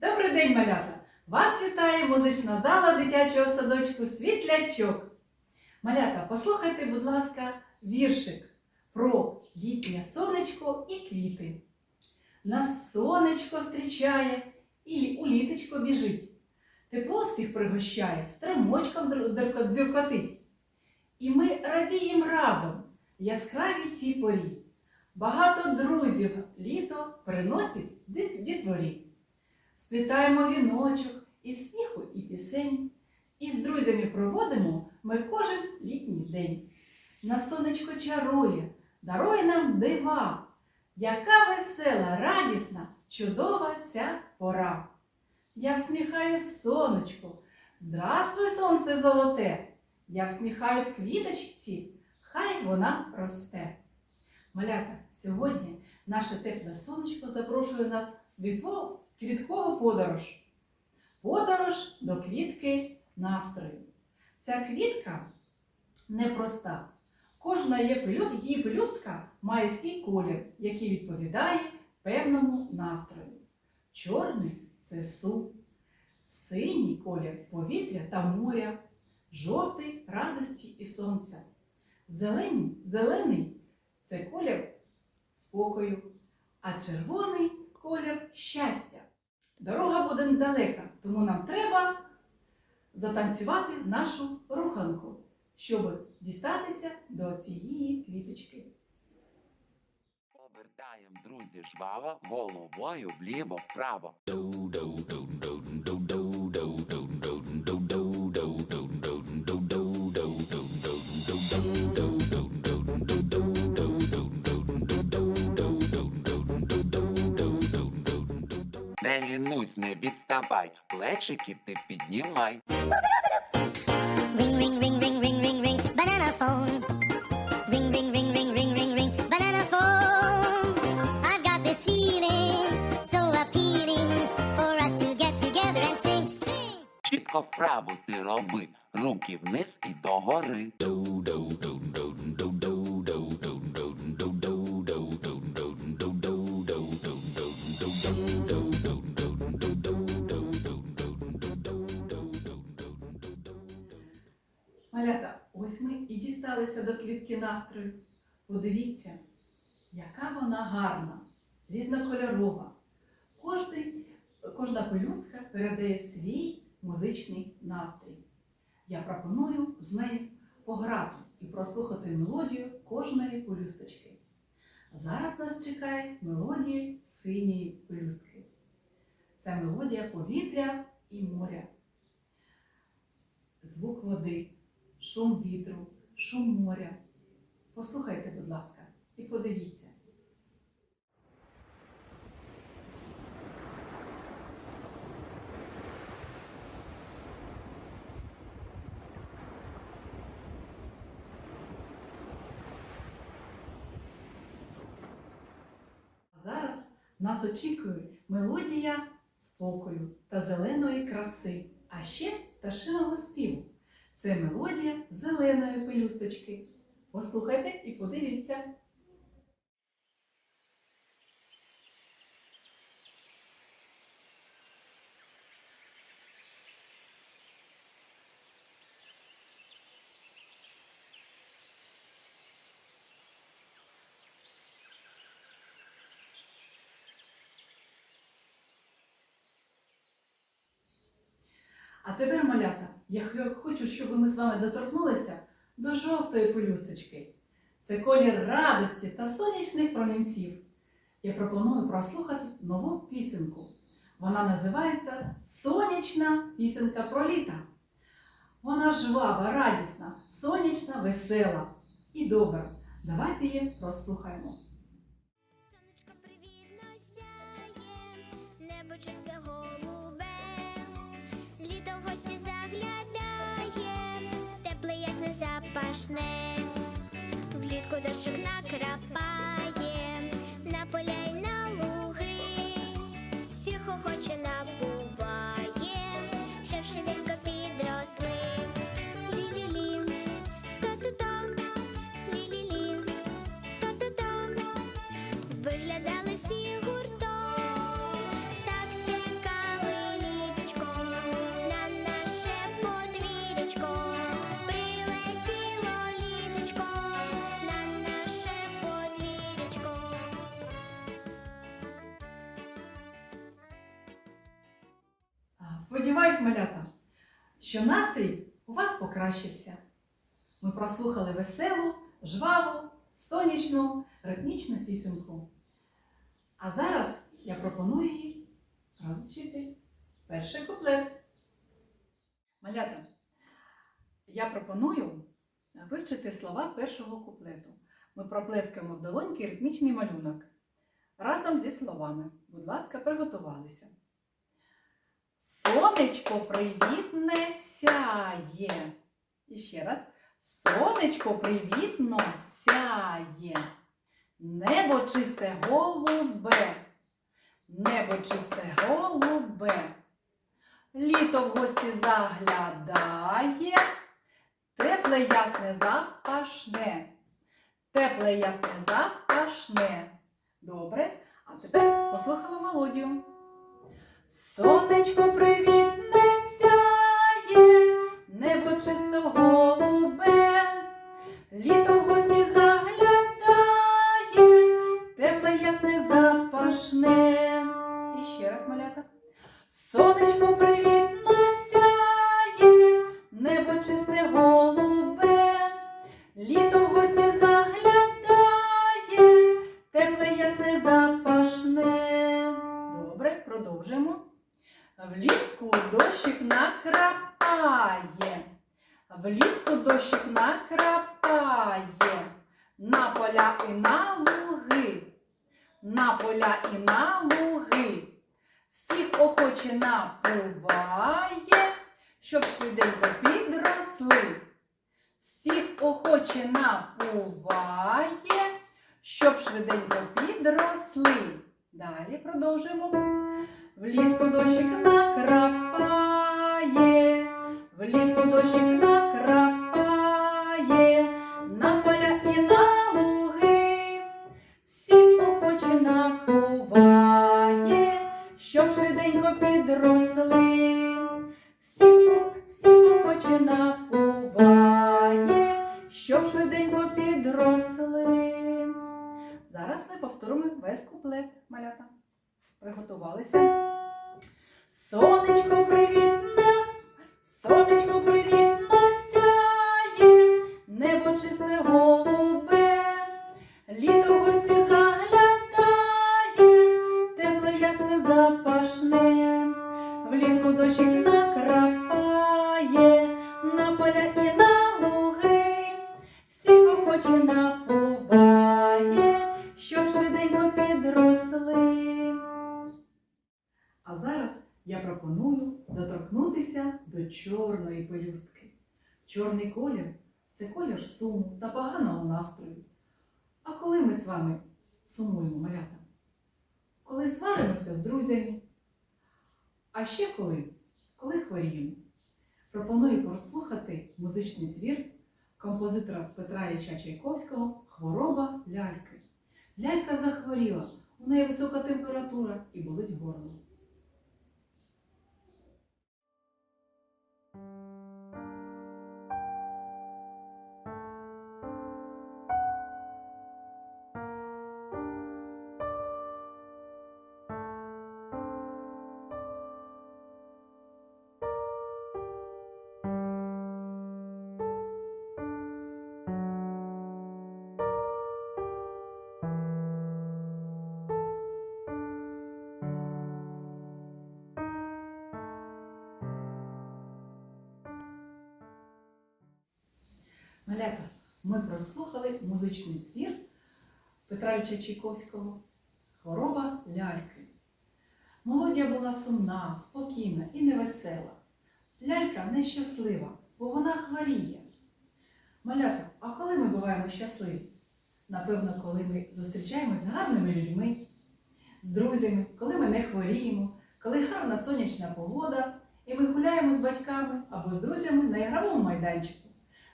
Добрий день, малята! Вас вітає музична зала дитячого садочку Світлячок. Малята, послухайте, будь ласка, віршик про літнє сонечко і квіти. Нас сонечко зустрічає і у літочко біжить. Тепло всіх пригощає, др- дзюркотить. І ми радіємо разом яскравій цій порі. Багато друзів літо приносить дітворі. Сплітаємо віночок із сміху і пісень, і з друзями проводимо ми кожен літній день. На сонечко чарує, дарує нам дива, яка весела, радісна, чудова ця пора. Я всміхаюсь сонечку, здравствуй, сонце золоте, я всміхаю квіточці, хай вона росте. Малята, сьогодні наше тепле сонечко запрошує нас в квіткову подорож. Подорож до квітки настрою. Ця квітка непроста. Кожна її пелю- пелюстка має свій колір, який відповідає певному настрою. Чорний це суп, синій колір повітря та моря, жовтий радості і сонця. Зелений, зелений це колір спокою, а червоний колір щастя. Дорога буде недалека, тому нам треба затанцювати нашу руханку, щоб дістатися до цієї квіточки. Обертаєм, друзі, жваво, головою вліво-вправо. Не лінусь, не відставай, плечики ти піднімай. Ring, ring, ring, ring, ring, ring, ring, banana phone. Ring, ring, ring, ring, ring, ring, ring, banana phone. I've got this feeling so appealing for us to get together and sing, sing. Чітко вправо ти роби, руки вниз і догори. Малята, дісталися до квітки настрою. Подивіться, яка вона гарна, різнокольорова. Кожний, кожна пелюстка передає свій музичний настрій. Я пропоную з нею пограти і прослухати мелодію кожної пелюсточки. Зараз нас чекає мелодія синьої пелюстки. Це мелодія повітря і моря. Звук води, шум вітру, шум моря. Послухайте, будь ласка, і подивіться. Зараз нас очікує мелодія спокою та зеленої краси, а ще пташиного співу. Це мелодія зеленої пелюсточки. Послухайте і подивіться. А тепер, малята, я хочу, щоб ми з вами доторкнулися до жовтої пелюсточки. Це колір радості та сонячних промінців. Я пропоную прослухати нову пісенку. Вона називається Сонячна пісенка про літа. Вона жвава, радісна, сонячна, весела і добра. Давайте її прослухаємо. Сонечко привітно сяє, небо чисте голубе, літо в влітку дощик Сподіваюсь, малята, що настрій у вас покращився. Ми прослухали веселу, жваву, сонячну, ритмічну пісеньку. А зараз я пропоную їй розвчити перший куплет. Малята, я пропоную вивчити слова першого куплету. Ми проплескаємо в долоньки ритмічний малюнок разом зі словами. Будь ласка, приготувалися. Сонечко привітне сяє. І ще раз. Сонечко привітно сяє. Небо чисте голубе. Небо чисте голубе. Літо в гості заглядає. Тепле ясне запашне. Тепле ясне запашне. Добре. А тепер послухаємо мелодію. Сонечко привітне сяє, небо чисто голубе, літо в гості заглядає, тепле ясне запашне. І ще раз малята. Влітку дощик накрапає. Влітку дощик накрапає. На поля і на луги. На поля і на луги. Всіх охоче напуває, щоб швиденько підросли. Всіх охоче напуває, щоб швиденько підросли. Далі продовжуємо. Влітку дощик накрапає, влітку дощик накрапає, на поля і на луги, всіх охоче напуває, щоб швиденько підросли, всіх, всіх охоче напуває, щоб швиденько підросли. Зараз ми повторимо весь куплет малята. Приготувалися. Сонечко привітне, сонечко привітно сяє, небо чисте голубе, літо в гості заглядає, тепле ясне запашне, влітку дощик накрапає, на поля і на луги, всіх охоче напуває, щоб швиденько підросли. Я пропоную доторкнутися до чорної пелюстки. Чорний колір це колір суму та поганого настрою. А коли ми з вами сумуємо малята? Коли сваримося з друзями. А ще коли? Коли хворіємо. Пропоную прослухати музичний твір композитора Петра Ілліча Чайковського Хвороба ляльки. Лялька захворіла, у неї висока температура і болить горло. Малята, ми прослухали музичний твір Петра Ілліча Чайковського Хвороба ляльки. Мелодія була сумна, спокійна і невесела. Лялька нещаслива, бо вона хворіє. Малята, а коли ми буваємо щасливі? Напевно, коли ми зустрічаємось з гарними людьми, з друзями, коли ми не хворіємо, коли гарна сонячна погода, і ми гуляємо з батьками або з друзями на ігровому майданчику.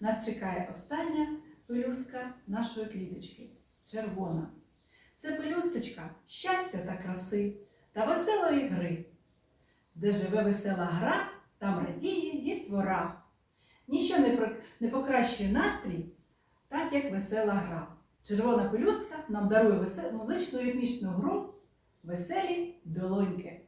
Нас чекає остання пелюстка нашої квіточки червона. Це пелюсточка щастя та краси та веселої гри. Де живе весела гра, там радіє дітвора. Ніщо не, покращує настрій, так як весела гра. Червона пелюстка нам дарує музичну ритмічну гру веселі долоньки.